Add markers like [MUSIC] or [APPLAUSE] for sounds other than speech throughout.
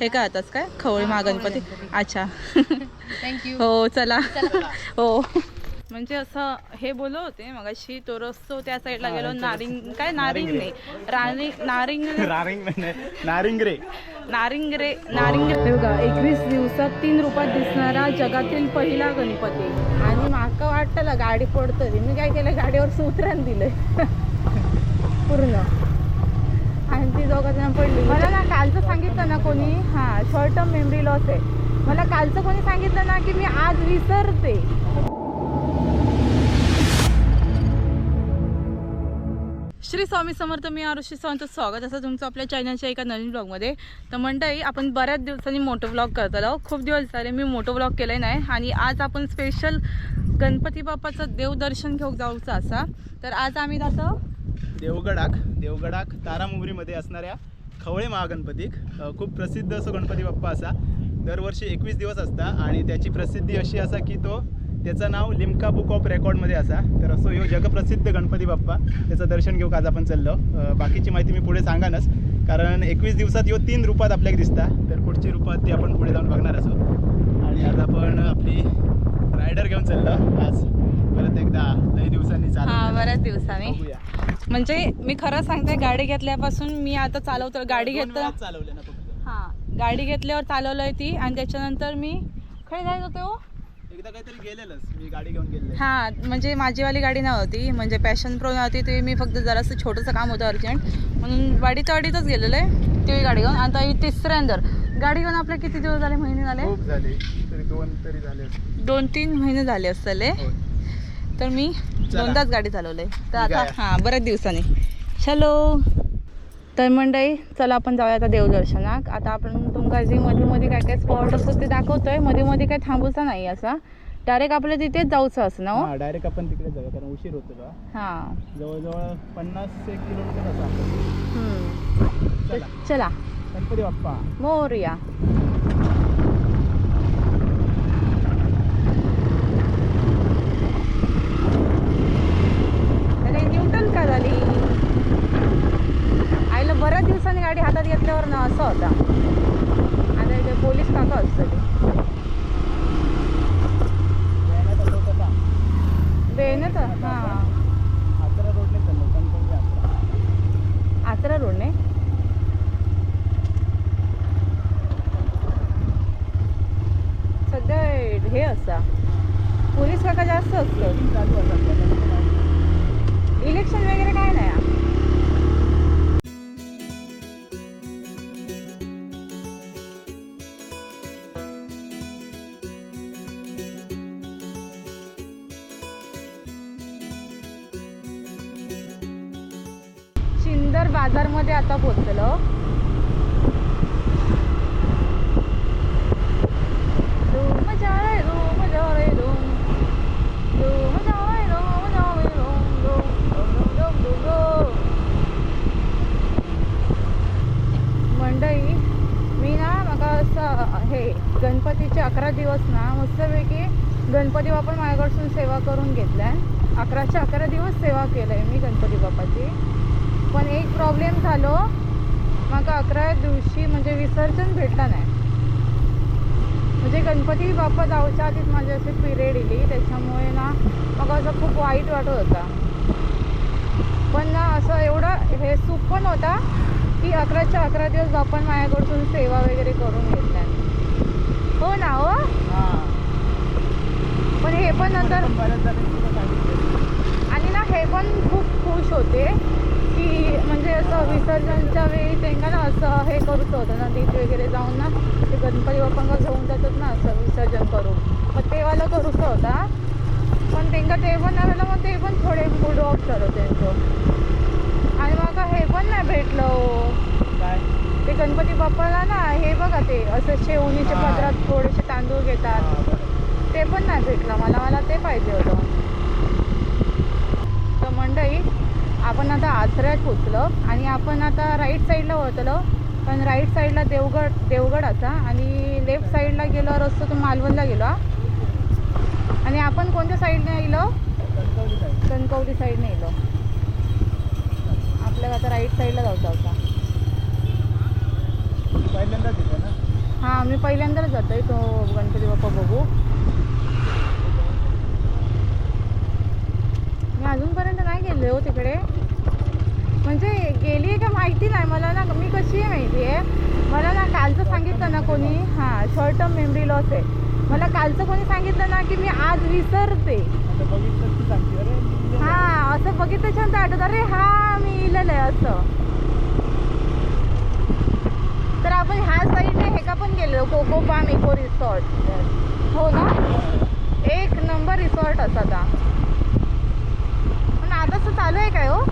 हे काय? आताच काय खवळी. महागणपती अच्छा. [LAUGHS] थँक्यू हो चला. [LAUGHS] हो. म्हणजे असं हे बोलत होते मगाशी तो रस्तो त्या साईडला गेलो नारिंग काय नारिंग नाही रानिंग नारिंग नारिंग [LAUGHS] नारिंगरे. नारिंग रे नारिंग हे. बघा एकवीस दिवसात तीन रुपयात दिसणारा जगातील पहिला गणपती. आणि माका वाटलं गाडी पडतली मी काय केलं गाडीवर सूत्रान दिलंय. पूर्ण. ती दोघं पडली. मला ना कालचं सांगितलं ना कोणी? हां शॉर्ट टर्म मेमरी लॉस आहे. मला कालचं कोणी सांगितलं ना की मी आज विसरते. श्री स्वामी समर्थ मी आरुषी सावंत स्वागत. असं तुमचं आपल्या चॅनलच्या एका नवीन ब्लॉगमध्ये तर म्हणताही आपण बऱ्याच दिवसांनी मोटो ब्लॉग करत आलो खूप दिवस झाले मी मोटो ब्लॉग केलं नाही. आणि आज आपण स्पेशल गणपती बाप्पाचं देवदर्शन घेऊ जाऊचं असा. तर आज आम्ही जातो देवगडाक देवगडाक तारामुगरीमध्ये असणाऱ्या खवळे महागणपतीक खूप प्रसिद्ध असो गणपती बाप्पा असा. दरवर्षी एकवीस दिवस असता आणि त्याची प्रसिद्धी अशी असा की तो त्याचं नाव लिम्का बुक ऑफ रेकॉर्डमध्ये असा. तर असो ह्यो जगप्रसिद्ध गणपती बाप्पा. त्याचं दर्शन घेऊक आज आपण चाललो. बाकीची माहिती मी पुढे सांगानच. कारण एकवीस दिवसात ह्यो तीन रूपात आपल्याला दिसता. तर पुढची रूपात ती आपण पुढे जाऊन बघणार असो. आणि आज आपण आपली रायडर घेऊन चाललो. आज परत एकदा लई दिवसांनी हां बऱ्याच दिवसांनी. म्हणजे मी खरं सांगते गाडी घेतल्यापासून मी आता चालवतो. गाडी चालवले ना फक्त. हां गाडी घेतल्यावर चालवलंय ती आणि त्याच्यानंतर मी काय जायचं होतं हो? एकदा काहीतरी गेलेलंच. मी गाडी घेऊन गेले हां म्हणजे माझीवाली गाडी नव्हती. म्हणजे पॅशन प्रो नव्हती. ती मी फक्त जरासं छोटंसं काम होतं अर्जंट. म्हणून वाडीच्या वाडीतच गेलेलं. आहे ती गाडी घेऊन. आता ही तिसऱ्यांदर गाडी घेऊन आपले किती दिवस झाले? महिने झाले? खूप झाले. तरी दोन तरी झाले दोन तीन महिने झाले असले. होय. तर मी. दोनदाच गाडी चालवलंय. तर आता. हां बऱ्याच दिवसांनी. चलो तर मंडळी चला आपण जाऊया आता देवदर्शनाक आता आपण तुमका जे मध्ये मध्ये काय काय स्पॉट असतो ते दाखवतोय. मध्ये मध्ये काय थांबूचा नाही असा. डायरेक्ट आपल्या तिथेच जाऊचं असं ना डायरेक्ट आपण तिकडे जाऊया कारण उशीर होतो का हां. जवळजवळ पन्नास एक किलोमीटर चला. गणपती बाप्पा. मोरया अरे न्यूटन का झाली आईला बऱ्याच दिवसांनी गाडी हातात घेतल्यावर ना असं होता. आता इथे पोलीस काका असतं ते का? बेनच हां. असे पिरियड येली त्याच्यामुळे ना मग असं खूप वाईट वाटत होता पण ना असं एवढं हे सुख पण होता की अकराच्या अकरा दिवस आपण माझ्याकडून सेवा वगैरे करून घेतल्या हो ना हो. पण हे पण नंतर. आणि ना हे पण खूप खुश होते की म्हणजे असं विसर्जनच्या वेळी त्यांना ना असं हे करूच होतं नदीत वगैरे जाऊन ना ते गणपती बाप्पांना घेऊन जातात ना असं विसर्जन करून मग ते वाला करूच होता पण त्यांना ते पण नाही मग ते पण थोडे मूड ऑफ झालं त्यांचं आणि मग हे पण नाही भेटलं हो. काय ते गणपती बाप्पाला ना हे बघा ते असं शेवणीच्या. पदरात थोडेसे तांदूळ घेतात. ते पण नाही भेटलं मला मला ते पाहिजे होतं तर मंडळी आपण आता आचऱ्यात पोचलो आणि आपण आता राईट साईडला वळतलो पण राईट साईडला देवगड देवगड असा आणि लेफ्ट साईडला गेलो रस्तो तो मालवणला गेलो हा. आणि आपण कोणत्या साईडने गेलो कणकवली साईडने गेलो आपल्याला आता राईट साईडला जायचं होता. पहिल्यांदाच येतो ना? हा मी पहिल्यांदाच जातोय तो गणपती बाप्पा बघू. मी अजूनपर्यंत नाही गेले हो तिकडे. म्हणजे गेली आहे का माहिती नाही. मला ना मी कशी आहे माहिती आहे? मला ना कालचं सांगितलं ना कोणी हां शॉर्ट टर्म मेमरी लॉस आहे. मला कालचं कोणी सांगितलं ना की मी आज विसरते. हा असं बघितलं छान आठवत अरे हा मी इलेलं आहे असं. तर आपण ह्या साईडने हे का पण गेलो कोकोपाम इको रिसॉर्ट. हो ना? एक नंबर रिसॉर्ट असा आता. पण आता चालू आहे काय हो?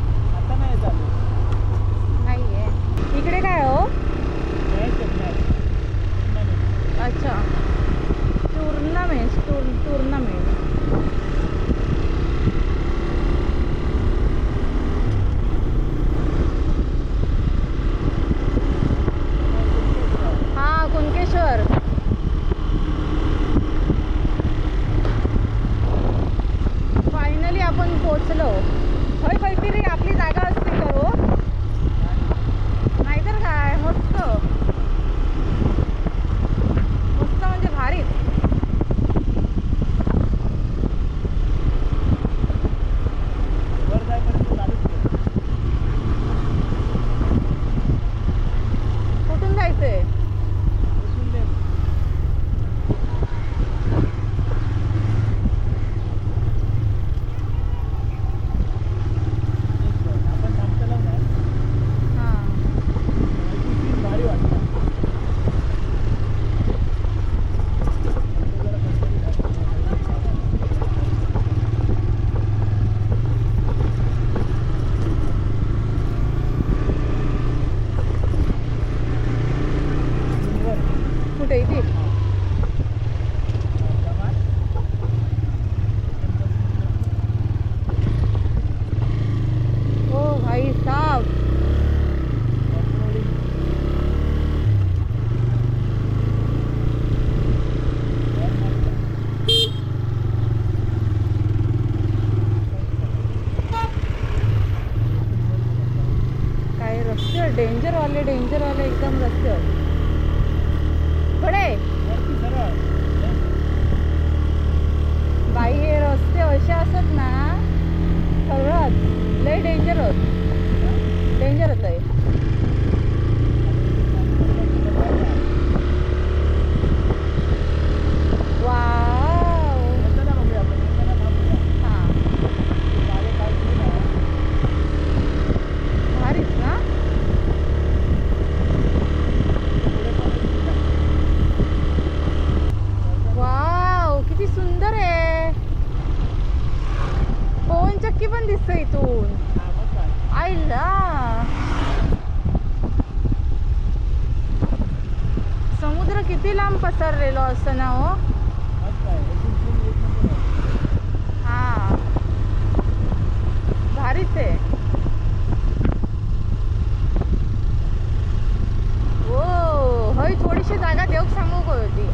डेंजरवाले आलं एकदम रस्त्यावर कडे बाई हे रस्ते असे असत ना खरंच लय डेंजरस डेंजरच आहे वाव हां भारीच ना वाव किती सुंदर आहे पवन चक्की पण दिसतं इथून आईला समुद्र किती लांब पसरलेलो असतं ना हो हा भारीच आहे हो हय थोडीशी जागा देऊक सांगू का होती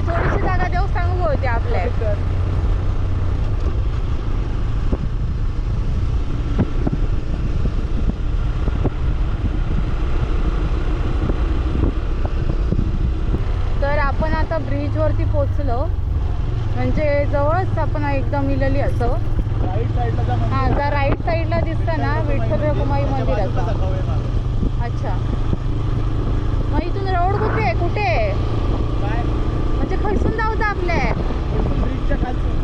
हय थोडीशी जागा देऊक सांगू का होती आपल्या तर आपण आता ब्रिजवरती पोचलो म्हणजे जवळच आपण एकदम इलेली असं. राईट साईडला जा हा जर राईट साईडला दिसतं ना विठ्ठल रखुमाई मंदिर असं. अच्छा. मग इथून रोड कुठे आहे? कुठे म्हणजे खैसून जाऊचं आपल्या. ब्रिजच्या खालचं.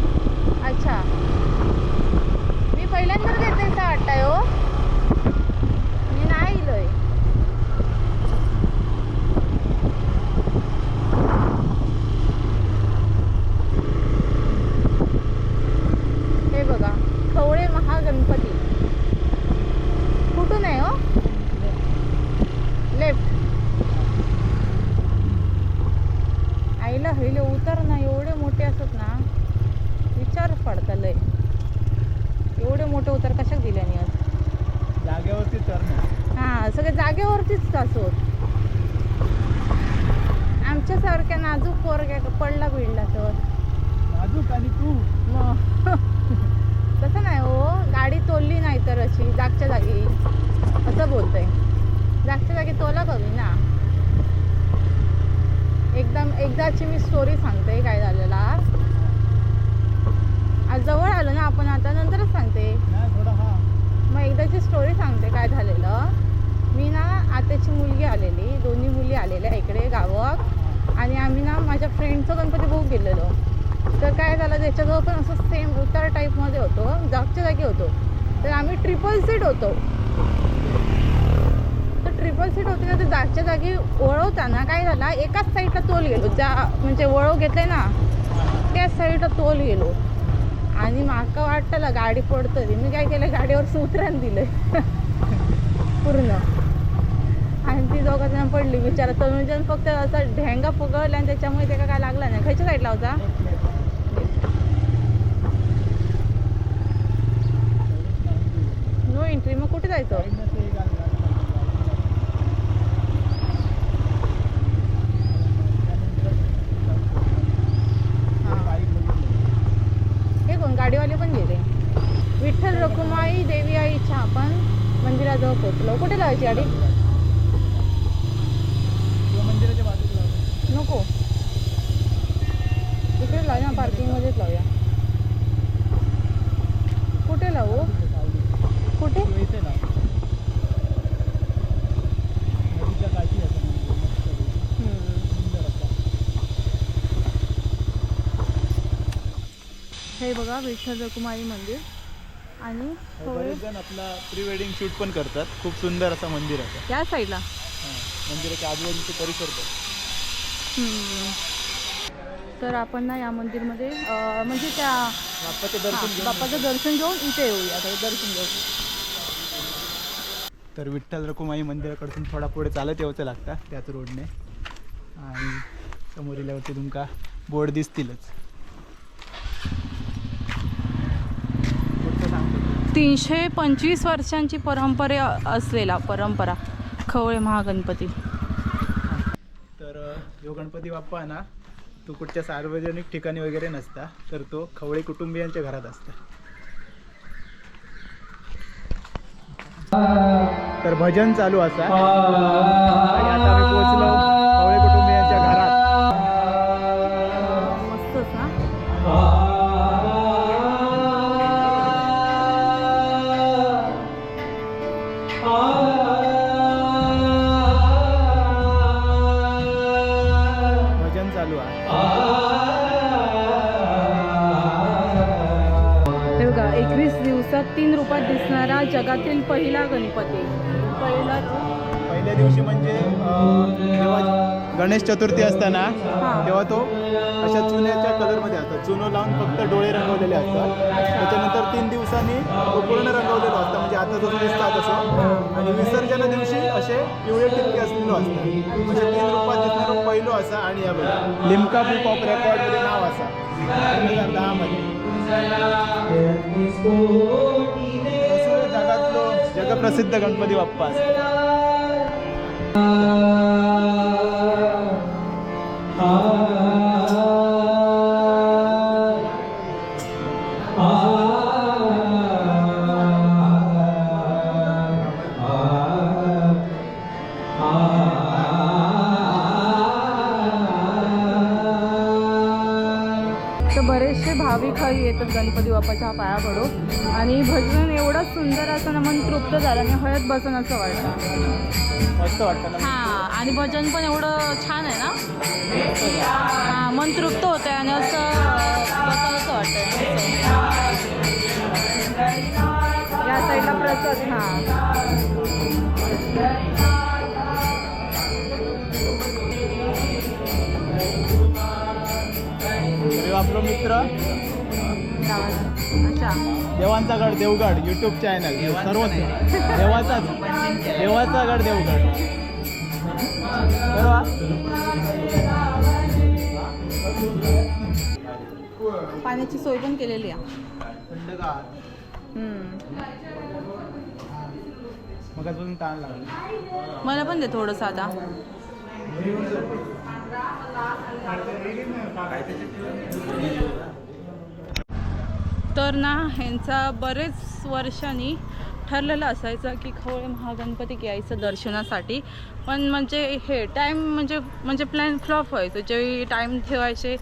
सगळे जागेवरतीच तास होत आमच्यासारख्या नाजूक पोरग्या पडला बिडला तर. नाजूक आणि तू? तसं नाही हो गाडी तोलली नाही तर अशी जागच्या जागी. असं बोलतंय. जागच्या जागी तोला कमी ना. एकदम एकदाची मी स्टोरी सांगते काय झालेला. आज जवळ आलो ना आपण आता नंतरच सांगते. मग एकदाची स्टोरी सांगते काय झालेलं. मी ना आताची मुलगी आलेली दोन्ही मुली आलेल्या इकडे गावात. आणि आम्ही ना माझ्या फ्रेंडचं गणपती बघू गेलेलो. तर काय झालं त्याच्याजवळ पण असं सेम उतार टाईपमध्ये होतो जागच्या जागी होतो. तर आम्ही ट्रिपल सीट होतो. तर ट्रिपल सीट होती ना तर जागच्या जागी वळवताना काय झाला एकाच साईडला तोल गेलो. ज्या म्हणजे वळव घेतले ना त्याच साईडला तोल गेलो. आणि माका वाटतं गाडी पडतली मी काय केलं गाडीवर उतरान दिलं [LAUGHS] पूर्ण. ती दोघं जण पडली बिचारा तनुजन फक्त असा ढेंगा फुगवला आणि त्याच्यामुळे त्याला काय लागला नाही. खायच्या साईडला होता नो एंट्री मग कुठे जायचं? हे. गाडीवाले पण गेले. विठ्ठल रखुमाई देवी आईच्या आपण मंदिराजवळ पोहोचलो. कुठे लावायची गाडी मंदिराच्या बाजूला लावलं. नको इकडे लावूया पार्किंगमध्येच लावूया. कुठे लावू? कुठे. हे बघा विठ्ठल रखुमाई मंदिर. आणि जण आपला प्री वेडिंग शूट पण करतात. खूप सुंदर असं मंदिर आहे. या साईडला. मंदिराच्या आजूबाजूचे परिसर. तर आपण ना या मंदिरमध्ये म्हणजे त्या बाप्पाचे दर्शन घेऊन बाप्पाचं दर्शन घेऊन इथे येऊया. दर्शन घेऊ तर विठ्ठल रखुमाई मंदिराकडून थोडा पुढे चालत यावंचं लागतं त्याच रोडने. आणि समोर इल्यावरती तुमका बोर्ड दिसतीलच. तीनशे पंचवीस वर्षांची परंपरे असलेला परंपरा खवळे महागणपती. तर जो गणपती बाप्पा ना तो कुठच्या सार्वजनिक ठिकाणी वगैरे नसता तर तो खवळे कुटुंबियांच्या घरात असता. तर भजन चालू असा. आणि आता आम्ही पोहोचलो. जगातील पहिला गणपती. पहिलाच पहिल्या दिवशी म्हणजे जेव्हा गणेश चतुर्थी असताना तेव्हा तो अशा चुन्याच्या कलरमध्ये असतात. चुनो लावून फक्त डोळे रंगवलेले असतात. त्याच्यानंतर तीन दिवसांनी तो पूर्ण रंगवलेलो असतं. म्हणजे आता जसं दिसतात तसं आणि विसर्जना दिवशी असे पिवळे टिपके असलेलो असतात. असे तीन रूपात दिसणारा पहिलो असा आणि या बघा. लिमका बुक ऑफ रेकॉर्डमध्ये नाव असा. दोन हजार दहामध्ये असं जगातलो जगप्रसिद्ध गणपती बाप्पा असतो बरेचसे भाविक येतात गणपती बाप्पाच्या पाया पडू आणि भजन एवढं सुंदर असं ना मन तृप्त झालं आणि हळद बसन असं वाटतं हां आणि भजन पण एवढं छान आहे ना? हां मन तृप्त होतं आणि असं बसावंसं वाटतं या साईडला प्रसाद हां. मित्र. अच्छा देवांचा गड देवगड युट्यूब चॅनल सर्वच देवाचाच देवाचा गड देवगड. बरोबर? पाण्याची सोय पण केलेली आहे. मग अजून ताण लागला. मला पण दे थोडंसं आता. तर ना ह्यांचा बरेच वर्षांनी ठरलेलं असायचं की खवळे महागणपती यायचं दर्शनासाठी. पण म्हणजे हे टाईम म्हणजे म्हणजे प्लॅन फ्लॉप व्हायचं. जेव्हा टाईम ठेवायचे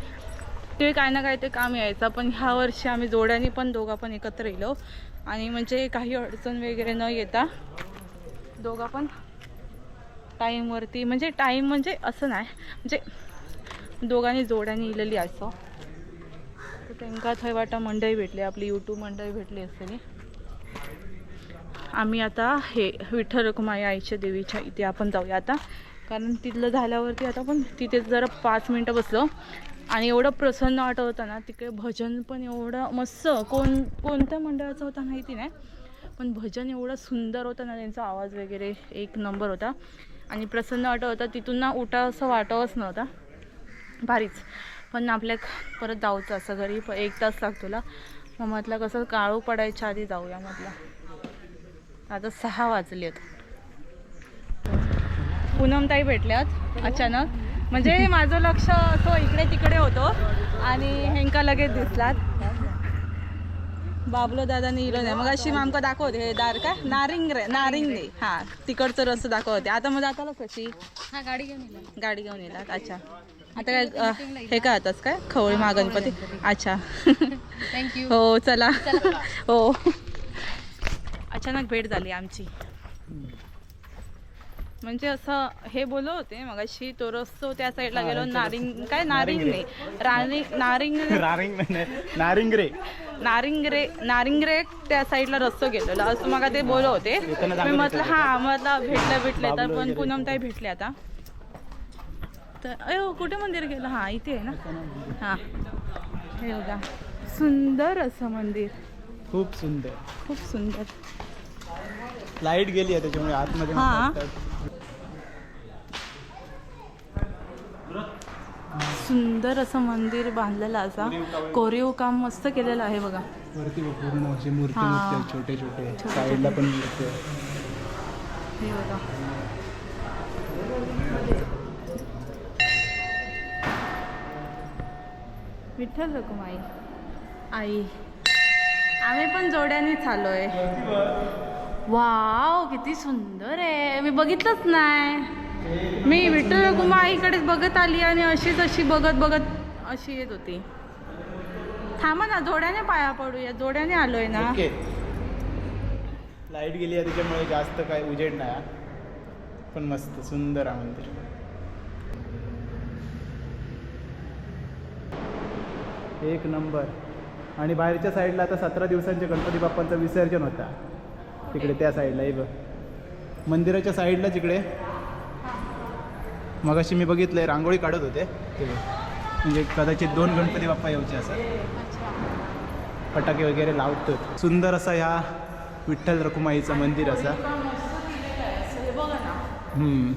ते काय ना काय ते काम यायचं. पण ह्या वर्षी आम्ही जोड्याने पण दोघा पण एकत्र येलो आणि म्हणजे काही अडचण वगैरे न येता दोघा पण टाईमवरती म्हणजे टाईम म्हणजे असं नाही म्हणजे दोघांनी जोड्याने इलेली असं. तर त्यांना थंय वाटा मंडई भेटली आपली यूट्यूब मंडई भेटली असतली आम्ही आता हे विठ्ठल रखुमाई आईच्या देवीच्या इथे आपण जाऊया आता. कारण तिथलं झाल्यावरती आता पण तिथे जरा पाच मिनटं बसलो. आणि एवढं प्रसन्न वाटत होतं ना तिकडे भजन पण एवढं मस्त कोण कोणत्या मंडळाचं होता माहिती नाही. पण भजन एवढं सुंदर होतं ना त्यांचा आवाज वगैरे एक नंबर होता. आणि प्रसन्न वाटत होता. तिथून ना उठा असं वाटवच नव्हता. भारीच. पण आपल्या परत जाऊचं असं घरी. प एक तास लागतोला मग म्हटलं कसं काळू पडायच्या आधी जाऊया म्हटलं. आता सहा वाजले पूनमताई भेटल्यात अचानक. म्हणजे माझं लक्ष असं इकडे तिकडे होतं. आणि हेंका लगेच दिसलात. बाबलो दादाने इलो नाही मग अशी आमका दाखवते हे दार काय? नारिंग रे नारिंग रे. हा तिकडचं रस्ता दाखवते. आता मग जाताला कशी हा गाडी घेऊन येणार गाडी घेऊन येतात अच्छा. आता काय हे काय आताच काय? खवळी महागणपती अच्छा. थँक्यू हो चला. हो. अचानक भेट झाली आमची. म्हणजे असं हे बोलत होते मगाशी तो रस्तो त्या साईडला गेलो नारिंग काय नारिंग नाही. रानिंग नारिंग [LAUGHS] नारिंग नारिंग रे नारिंगरे. नारिंगरे त्या साईडला रस्तो गेलेला. असं मग ते बोलत होते. मी म्हटलं. हा म्हटलं भेटलं भेटले तर पण. पूनम ताई भेटले आता. तर अयो कुठे मंदिर गेलं? हा इथे आहे ना? हा. हे बघा सुंदर असं मंदिर. खूप सुंदर. खूप सुंदर. लाइट गेली आहे त्याच्यामुळे आतमध्ये हा. नको वाटतं. सुंदर असं मंदिर बांधलेलं असा. कोरीव काम मस्त केलेलं आहे बघा. वरती पूर्ण असे मूर्ती छोटे छोटे. साईडला पण मूर्ती आहे. हे बघा. विठ्ठल रकुमाई आई. आम्ही पण जोड्यानेच आलोय. वाव किती सुंदर आहे. मी बघितलंच नाही. मी विठ्ठल रकुमाईकडेच बघत आली आणि अशीच अशी बघत बघत अशी येत होती. थांबा ना जोड्याने पाया पडूया जोड्याने आलोय ना. ओके. लाइट गेली आहे त्याच्यामुळे जास्त काय उजेड नाही पण मस्त सुंदर आहे मंदिर. एक नंबर. आणि बाहेरच्या साईडला आता सतरा दिवसांचे गणपती बाप्पांचं विसर्जन होता. तिकडे त्या साईडला हे बघ. मंदिराच्या साईडला तिकडे. मगाशी मी बघितलंय रांगोळी काढत होते. ते म्हणजे कदाचित दोन गणपती बाप्पा येऊचे असं. फटाके वगैरे लावतो सुंदर असा ह्या विठ्ठल रखुमाईचं मंदिर असा. हम्म.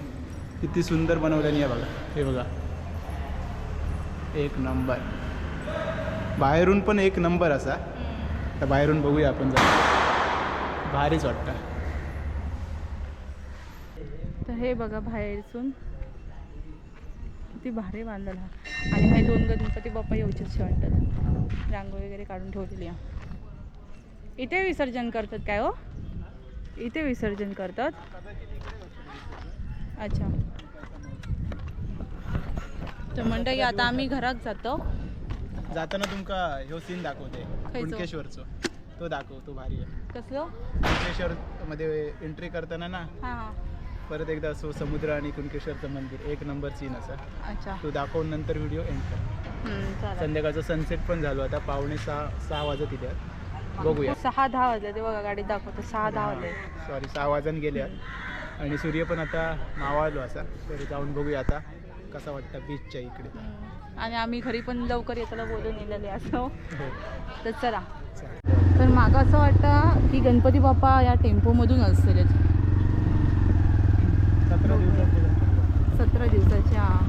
किती सुंदर बनवल्याने या बघा. हे बघा. एक नंबर. बाहेरून पण एक नंबर असा. तर बाहेरून बघूया आपण जरा. भारीच वाटतं. तर हे बघा बाहेरसून किती भारी बांधलेला आणि हे दोन गणपती बाप्पा येऊचेच वाटतात. रांगोळी वगैरे काढून ठेवलेली आहे. इथे विसर्जन करतात काय हो? इथे विसर्जन करतात? अच्छा. तर मंडळी आता आम्ही घरात जातो. जाताना तुमका ह्यो सीन दाखवते. कुणकेश्वरचं. तो दाखव तो भारी आहे. कसलं? कुणकेश्वर मध्ये एंट्री करताना ना हां हां. परत एकदा असो समुद्र आणि कुणकेश्वरचं मंदिर एक नंबर सीन असा. अच्छा. तो दाखवून नंतर व्हिडिओ एंड कर. हम्म, चालेल. संध्याकाळचं सनसेट पण झालो आता पावणे सहा सहा वाजत इथे. आहेत. बघूया. सहा दहा वाजले ते बघा गाडीत दाखवतो. सहा दहा वाजले. सॉरी सहा वाजून गेले आहेत. आणि सूर्य पण आता मावाळलो असा. तर जाऊन बघूया आता कसा वाटतं बीचच्या इकडे. हम्म. आणि आम्ही घरी पण लवकर येताना बोलून येलेले असो. हो. तर चला. चालेल. तर मागं असं वाटतं की गणपती बाप्पा या टेम्पोमधून असतील दिवसाच्या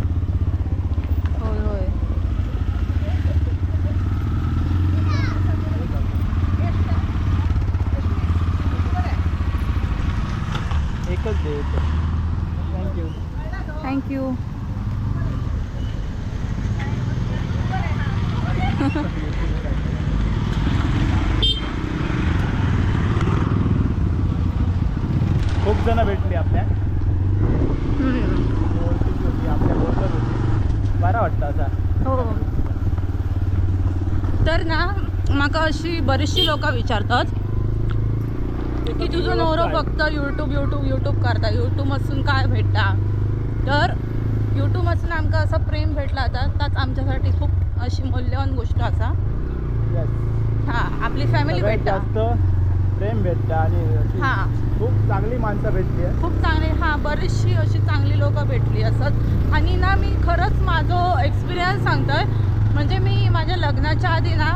बरीचशी लोक विचारतात की तुझं नवरो फक्त यूट्यूब यूट्यूब यूट्यूब करता. यूट्यूब काय भेटता? तर यूट्यूब मसून आमकां असं प्रेम भेटला आता ताच आमच्यासाठी खूप अशी मौल्यवान गोष्ट असा. हा आपली फॅमिली भेटता. प्रेम भेटतं आणि हा. खूप चांगली माणसं भेटली खूप चांगली हा बरीचशी अशी चांगली लोक भेटली असत. आणि ना मी खरंच माझं एक्सपिरियन्स सांगतोय. म्हणजे मी माझ्या लग्नाच्या आधी ना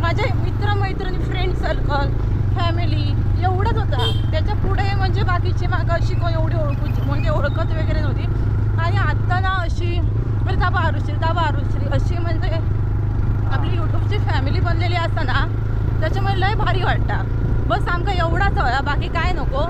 माझे मित्रमैत्रिणी फ्रेंड सर्कल फॅमिली एवढंच होता. त्याच्या पुढे म्हणजे बाकीची मागं अशी कोण एवढी ओळखूची म्हणजे ओळखत वगैरे नव्हती. आणि आत्ता ना अशी म्हणजे दाबा आरुश्री दाबा आरुश्री अशी म्हणजे आपली यूट्यूबची फॅमिली बनलेली असताना त्याच्यामुळे लय भारी वाटतं. बस आमका एवढाच हवा बाकी काय नको.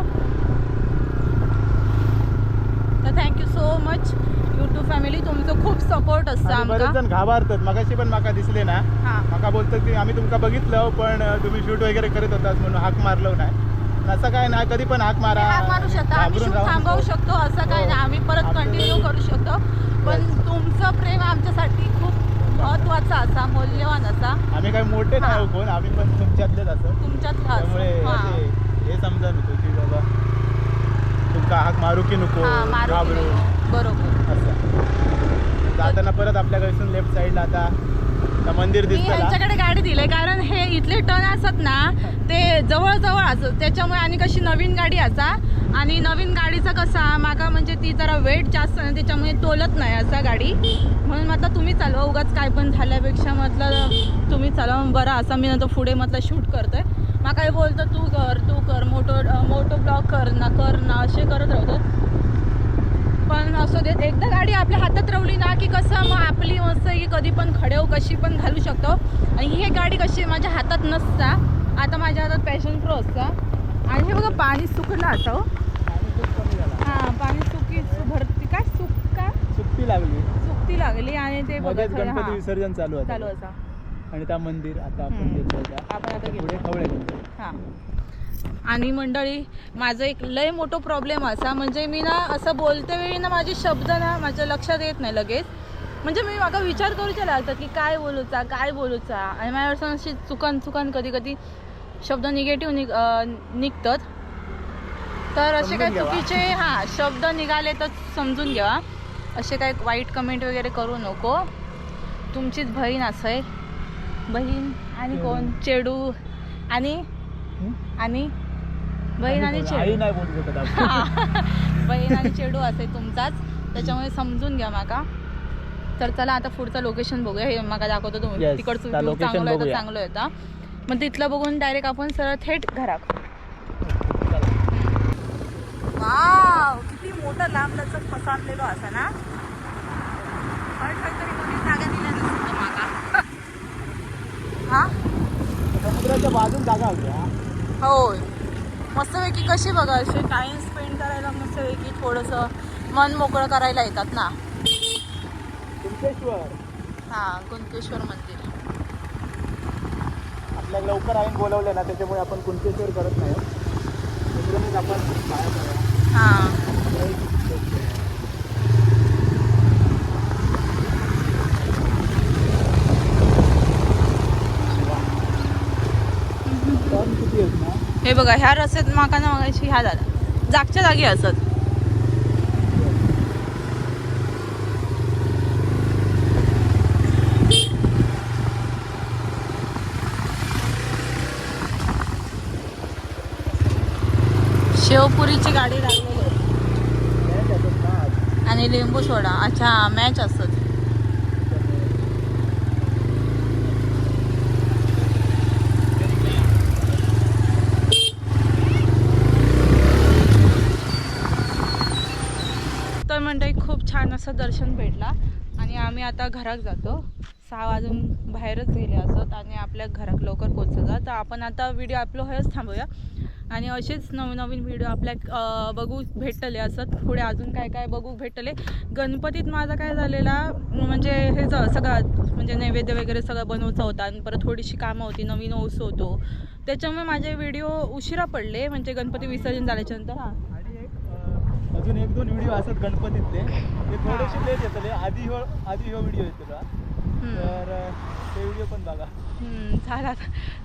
तर thank you so much YouTube family तुमचं खूप सपोर्ट असतं आणि बरेच आमका जण घाबरतात. मगाशी पण माका दिसले ना. हां. माका बोलतात की आम्ही तुमका बघितलं पण तुम्ही शूट वगैरे करत होतात म्हणून हाक मारलो नाही. असं काय नाही कधी पण हाक मारा. हाक मारू शकता. आम्ही घाबरून शूट राहू थांबवू नको. शकतो असं काय हो. नाही आम्ही परत आपलं- कंटिन्यू करू शकतो. पण Yes. तुमचं प्रेम आमच्यासाठी खूप महत्त्वाचा असा मौल्यवान असा. आम्ही काही मोठे नाही हां. कोण. आम्ही पण तुमच्यातलेच असं. तुमच्यात त्यामुळे असे हे समजा नको की बाबा. हाक मारू की नको हा मारू की घाबरू. नको. बरोबर. असं. जाताना परत आपल्या घरसून लेफ्ट साईडला आता आता मंदिर मी दिसतं ना. ह्यांच्याकडे गाडी दिले कारण हे इथले टर्न असत ना ते जवळ जवळ असत त्याच्यामुळे आणि कशी नवीन गाडी असा आणि नवीन गाडीचा कसा माका म्हणजे ती जरा वेट जास्त आहे ना त्याच्यामुळे तोलत नाही असा गाडी. म्हणून म्हटलं तुम्ही चालवा उगाच काय पण झाल्यापेक्षा म्हटलं तुम्ही चालवा बरं असा मी नंतर पुढे म्हटलं शूट करतोय. मग काय बोलतं तू कर मोटो मोटो ब्लॉग कर ना कर ना असे करत राहतो. पण असू देत एकदा गाडी आपल्या हातात रवली ना की कसं मग आपली मस्त की कधी पण खडेव कशी पण घालू शकतो. आणि ही गाडी कशी माझ्या हातात नसता. आता माझ्या हातात पॅशन प्रो असता. आणि हे बघा पाणी सुकलं आता हो. पाणी. हां पाणी सुकी भरती काय सुक काय सुट्टी लागली. सुकती लागली आणि ते बघा गणपती विसर्जन चालू आहे चालू असा आणि त्या मंदिर आता आपण आपण आता पुढे खवळे हां. आणि मंडळी माझं एक लय मोठं प्रॉब्लेम असा म्हणजे मी ना असं बोलते वेळी ना माझे शब्द ना माझ्या लक्षात येत नाही लगेच. म्हणजे मी मागा विचार करूच्या लागतात की काय बोलूचा काय बोलूचा. आणि माझ्यापासून अशी चुकान चुकान कधी कधी शब्द निगेटिव्ह अं, निघतात. तर असे काय. चुकीचे हां शब्द निघाले तर समजून घ्यावा. असे काय वाईट कमेंट वगैरे करू नको. तुमचीच बहीण असं बहीण आणि कोण? चेडू. आणि? आणि? बहीण आणि आई चेडू. नाही बोलू शकत आपण. [LAUGHS] बहीण आणि चेडू असेल तुमचाच. त्याच्यामुळे समजून घ्या माका. तर चला आता पुढचं लोकेशन बघूया. हे माका दाखवतो तुम्ही. Yes, तिकडचं त्या view location चांगलं येतं बघूया. चांगलं येतं मग तिथलं बघून डायरेक्ट आपण सरळ थेट घरात. वाव किती मोठं लांब लचक पसरलेलो असा ना? पण काहीतरी कोणी जागा दिल्या नसतं माका? [LAUGHS] हा? समुद्राच्या बाजून जागा होती हा. होय. मस्तपैकी कशी बघा असे टाइम स्पेंड करायला मस्तपैकी थोडंसं मन मोकळं करायला येतात ना? कुंकेश्वर. हां कुणकेश्वर मंदिर. आपल्याला लवकर आईन बोलवलं ना त्याच्यामुळे आपण कुंकेश्वर करत नाही. आपण. हां टर्न किती आहेत ना हे बघा ह्या रस्त्यात माका ना मागायची ह्या झाला जागच्या जागी असत शेवपुरीची गाडी लागलेली आणि लिंबू सोडा. अच्छा मॅच असत तर मंडळी खूप छान असं दर्शन भेटला आणि आम्ही आता घरात जातो. सहा वाजून बाहेरच गेले असत आणि आपल्या घरात लवकर पोचतात तर आपण आता व्हिडिओ आपलं हेच थांबूया. आणि असेच नवीन नवीन व्हिडिओ आपल्या बघू भेटले असत. पुढे अजून काय काय बघू भेटले. गणपतीत माझा काय झालेला म्हणजे हे ज- सगळं म्हणजे नैवेद्य वगैरे सगळं बनवायचं होता आणि परत थोडीशी कामं होती नवीन ओस होतो. त्याच्यामुळे माझे व्हिडिओ उशिरा पडले म्हणजे गणपती विसर्जन झाल्याच्यानंतर. हां. अजून एक दोन व्हिडिओ असतात गणपतीतले. ते थोडेसे लेट येतले. आधी ह्यो आधी ह्यो व्हिडिओ येतो. तर ते व्हिडिओ पण बघा. झाला.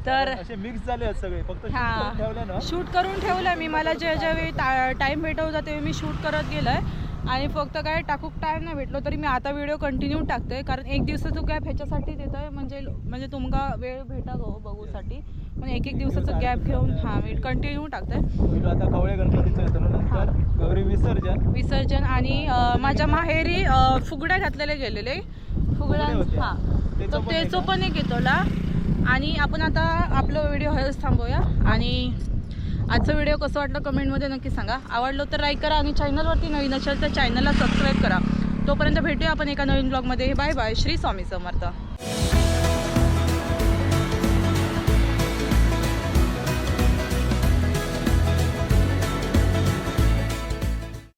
तर असे मिक्स झाले आहेत सगळे. फक्त हा. ठेवले ना. शूट करून ठेवलं मी. मला जे ज्यावेळी टाईम भेटत होता तेव्हा मी शूट करत गेलंय. आणि फक्त काय टाकूक टाईम नाही भेटलो तरी मी आता व्हिडिओ कंटिन्यू टाकते कारण एक दिवसाचं गॅप ह्याच्यासाठी देतोय म्हणजे म्हणजे तुमका वेळ भेटा गो बघूसाठी. पण एक एक दिवसाचं गॅप घेऊन हां मी कंटिन्यू टाकते पहिलं आता कवळे गणपतीचं येतं ना नंतर गौरी विसर्जन. विसर्जन आणि माझ्या माहेरी फुगड्या घातलेले गेलेले. फुगड्या. हां. त्याचं तो पण आहे एक येतोला. आणि आपण आता आपलं व्हिडिओ हेच थांबूया. आणि आजचं व्हिडिओ कसं वाटलं कमेंटमध्ये नक्की सांगा. आवडलं तर लाईक करा आणि चॅनलवरती नवीन असेल तर चॅनलला सबस्क्राईब करा. तोपर्यंत भेटूया आपण एका नवीन ब्लॉगमध्ये बाय बाय श्री स्वामी समर्थ.